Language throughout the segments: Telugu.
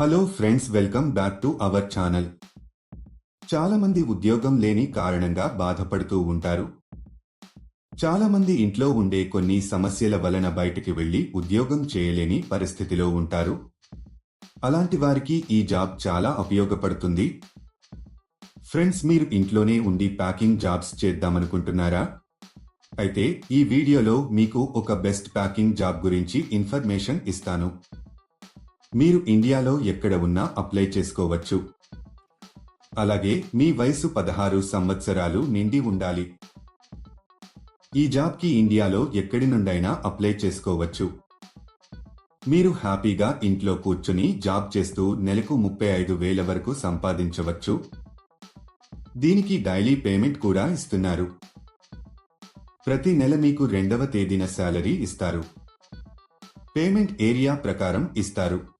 Hello friends welcome back to our channel చాలామంది ఉద్యోగం లేని కారణంగా బాధపడుతూ ఉంటారు. చాలామంది ఇంట్లో ఉండే కొన్ని సమస్యల వలన బయటికి వెళ్ళి ఉద్యోగం చేయలేని పరిస్థితిలో ఉంటారు. అలాంటి వారికి ఈ జాబ్ చాలా ఉపయోగపడుతుంది. ఫ్రెండ్స్ మీరు ఇంట్లోనే ఉండి ప్యాకింగ్ జాబ్స్ చేద్దామనుకుంటున్నారా? అయితే ఈ వీడియోలో మీకు ఒక బెస్ట్ ప్యాకింగ్ జాబ్ గురించి ఇన్ఫర్మేషన్ ఇస్తాను. మీరు ఇండియాలో ఎక్కడ ఉన్నా అప్లై చేసుకోవచ్చు. అలాగే మీ వయసు పదహారు సంవత్సరాలు నిండి ఉండాలి. ఈ జాబ్కి ఇండియాలో ఎక్కడి నుండైనా అప్లై చేసుకోవచ్చు. మీరు హ్యాపీగా ఇంట్లో కూర్చుని జాబ్ చేస్తూ నెలకు ముప్పై ఐదు వేల వరకు సంపాదించవచ్చు. దీనికి డైలీ పేమెంట్ కూడా ఇస్తున్నారు. ప్రతి నెల మీకు రెండవ తేదీన శాలరీ ఇస్తారు. పేమెంట్ ఏరియా ప్రకారం ఇస్తారు.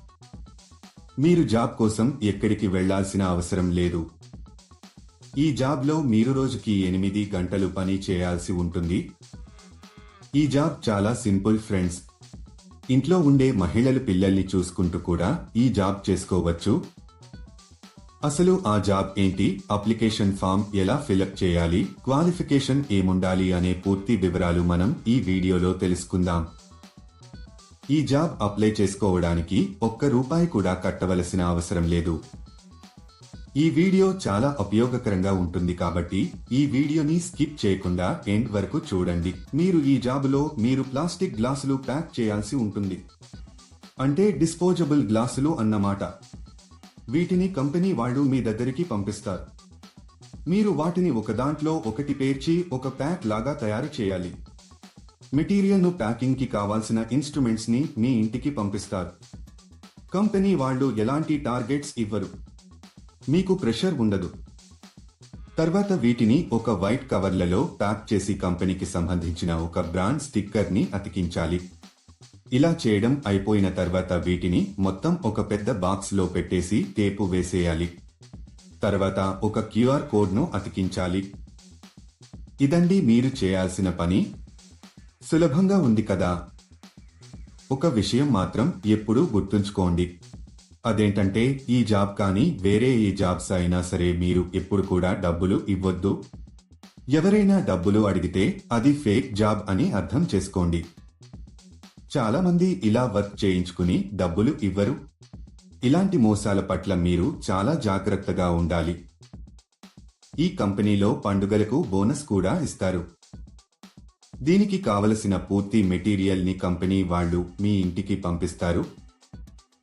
మీరు జాబ్ కోసం ఎక్కడికి వెళ్ళాల్సిన అవసరం లేదు. ఈ జాబ్లో మీరు రోజుకి ఎనిమిది గంటలు పని చేయాల్సి ఉంటుంది. ఈ జాబ్ చాలా సింపుల్ ఫ్రెండ్స్. ఇంట్లో ఉండే మహిళలు పిల్లల్ని చూసుకుంటూ కూడా ఈ జాబ్ చేసుకోవచ్చు. అసలు ఆ జాబ్ ఏంటి? అప్లికేషన్ ఫామ్ ఎలా ఫిలప్ చేయాలి? క్వాలిఫికేషన్ ఏముండాలి? అనే పూర్తి వివరాలు మనం ఈ వీడియోలో తెలుసుకుందాం. ఈ జాబ్ అప్లై చేసుకోవడానికి ఒక్క రూపాయి కూడా కట్టవలసిన అవసరం లేదు. ఈ వీడియో చాలా ఉపయోగకరంగా ఉంటుంది కాబట్టి ఈ వీడియోని స్కిప్ చేయకుండా ఎండ్ వరకు చూడండి. మీరు ఈ జాబులో మీరు ప్లాస్టిక్ గ్లాసులు ప్యాక్ చేయాల్సి ఉంటుంది. అంటే డిస్పోజబుల్ గ్లాసులు అన్నమాట. వీటిని కంపెనీ వాళ్ళు మీ దగ్గరికి పంపిస్తారు. మీరు వాటిని ఒక దాంట్లో ఒకటి పేర్చి ఒక ప్యాక్ లాగా తయారు చేయాలి. మెటీరియల్ను ప్యాకింగ్కి కావాల్సిన ఇన్స్ట్రుమెంట్స్ని మీ ఇంటికి పంపిస్తారు. కంపెనీ వాళ్ళు ఎలాంటి టార్గెట్స్ ఇవ్వరు. మీకు ప్రెషర్ ఉండదు. తర్వాత వీటిని ఒక వైట్ కవర్లలో ప్యాక్ చేసి కంపెనీకి సంబంధించిన ఒక బ్రాండ్ స్టిక్కర్ని అతికించాలి. ఇలా చేయడం అయిపోయిన తర్వాత వీటిని మొత్తం ఒక పెద్ద బాక్స్లో పెట్టేసి టేపు వేసేయాలి. తర్వాత ఒక క్యూఆర్ కోడ్ను అతికించాలి. ఇదండి మీరు చేయాల్సిన పని. సులభంగా ఉంది కదా. ఒక విషయం మాత్రం ఎప్పుడూ గుర్తుంచుకోండి. అదేంటంటే ఈ జాబ్ కానీ వేరే ఏ జాబ్స్ అయినా సరే మీరు ఎప్పుడు కూడా డబ్బులు ఇవ్వద్దు. ఎవరైనా డబ్బులు అడిగితే అది ఫేక్ జాబ్ అని అర్థం చేసుకోండి. చాలామంది ఇలా వర్క్ చేయించుకుని డబ్బులు ఇవ్వరు. ఇలాంటి మోసాల పట్ల మీరు చాలా జాగ్రత్తగా ఉండాలి. ఈ కంపెనీలో పండుగలకు బోనస్ కూడా ఇస్తారు. దీనికి కావలసిన పూర్తి మెటీరియల్ని కంపెనీ వాళ్ళు మీ ఇంటికి పంపిస్తారు.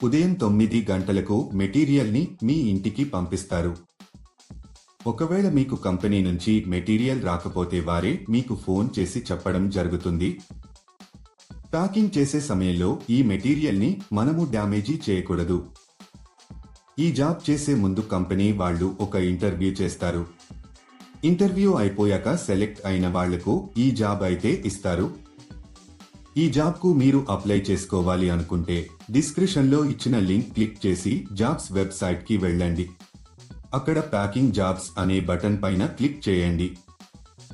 ఉదయం తొమ్మిది గంటలకు మెటీరియల్ని మీ ఇంటికి పంపిస్తారు. ఒకవేళ మీకు కంపెనీ నుంచి మెటీరియల్ రాకపోతే వారే మీకు ఫోన్ చేసి చెప్పడం జరుగుతుంది. ప్యాకింగ్ చేసే సమయంలో ఈ మెటీరియల్ని మనము డ్యామేజీ చేయకూడదు. ఈ జాబ్ చేసే ముందు కంపెనీ వాళ్ళు ఒక ఇంటర్వ్యూ చేస్తారు. ఇంటర్వ్యూ అయిపోయాక సెలెక్ట్ అయిన వాళ్ళకు ఈ జాబ్ అయితే ఇస్తారు. ఈ జాబ్కు మీరు అప్లై చేసుకోవాలి అనుకుంటే డిస్క్రిప్షన్లో ఇచ్చిన లింక్ క్లిక్ చేసి జాబ్స్ వెబ్సైట్కి వెళ్ళండి. అక్కడ ప్యాకింగ్ జాబ్స్ అనే బటన్ పైన క్లిక్ చేయండి.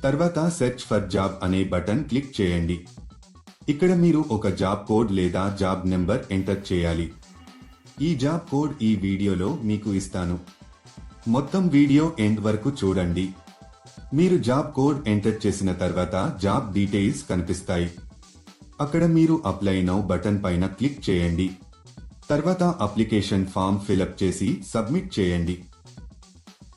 తర్వాత సెర్చ్ ఫర్ జాబ్ అనే బటన్ క్లిక్ చేయండి. ఇక్కడ మీరు ఒక జాబ్ కోడ్ లేదా జాబ్ నెంబర్ ఎంటర్ చేయాలి. ఈ జాబ్ కోడ్ ఈ వీడియోలో మీకు ఇస్తాను. మొత్తం వీడియో ఎండ్ వరకు చూడండి. మీరు జాబ్ కోడ్ ఎంటర్ చేసిన తర్వాత జాబ్ డీటెయిల్స్ కనిపిస్తాయి. అక్కడ మీరు అప్లై నౌ బటన్ పైన క్లిక్ చేయండి. తర్వాత అప్లికేషన్ ఫామ్ ఫిలప్ చేసి సబ్మిట్ చేయండి.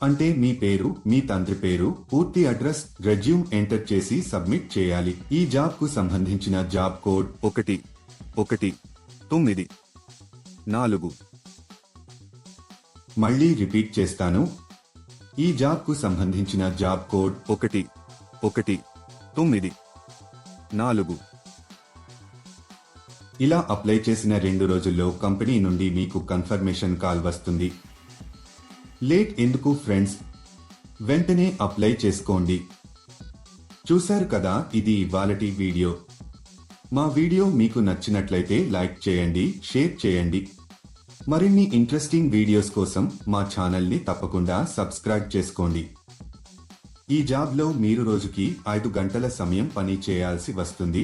అంటే మీ పేరు మీ తండ్రి పేరు పూర్తి అడ్రస్ రెజ్యూమ్ ఎంటర్ చేసి సబ్మిట్ చేయాలి. ఈ జాబ్కు సంబంధించిన జాబ్ కోడ్ ఒకటి ఒకటి తొమ్మిది నాలుగు. మళ్ళీ రిపీట్ చేస్తాను. ఈ జాబ్కు సంబంధించిన జాబ్ కోడ్ ఒకటి ఒకటి తొమ్మిది నాలుగు. ఇలా అప్లై చేసిన రెండు రోజుల్లో కంపెనీ నుండి మీకు కన్ఫర్మేషన్ కాల్ వస్తుంది. లేట్ ఎందుకు ఫ్రెండ్స్? వెంటనే అప్లై చేసుకోండి. చూశారు కదా ఇది ఇవాళటి వీడియో. మా వీడియో మీకు నచ్చినట్లయితే లైక్ చేయండి షేర్ చేయండి. మరిన్ని ఇంట్రెస్టింగ్ వీడియోస్ కోసం మా ఛానల్ని తప్పకుండా సబ్స్క్రైబ్ చేసుకోండి. ఈ జాబ్లో మీరు రోజుకి ఐదు గంటల సమయం పని చేయాల్సి వస్తుంది.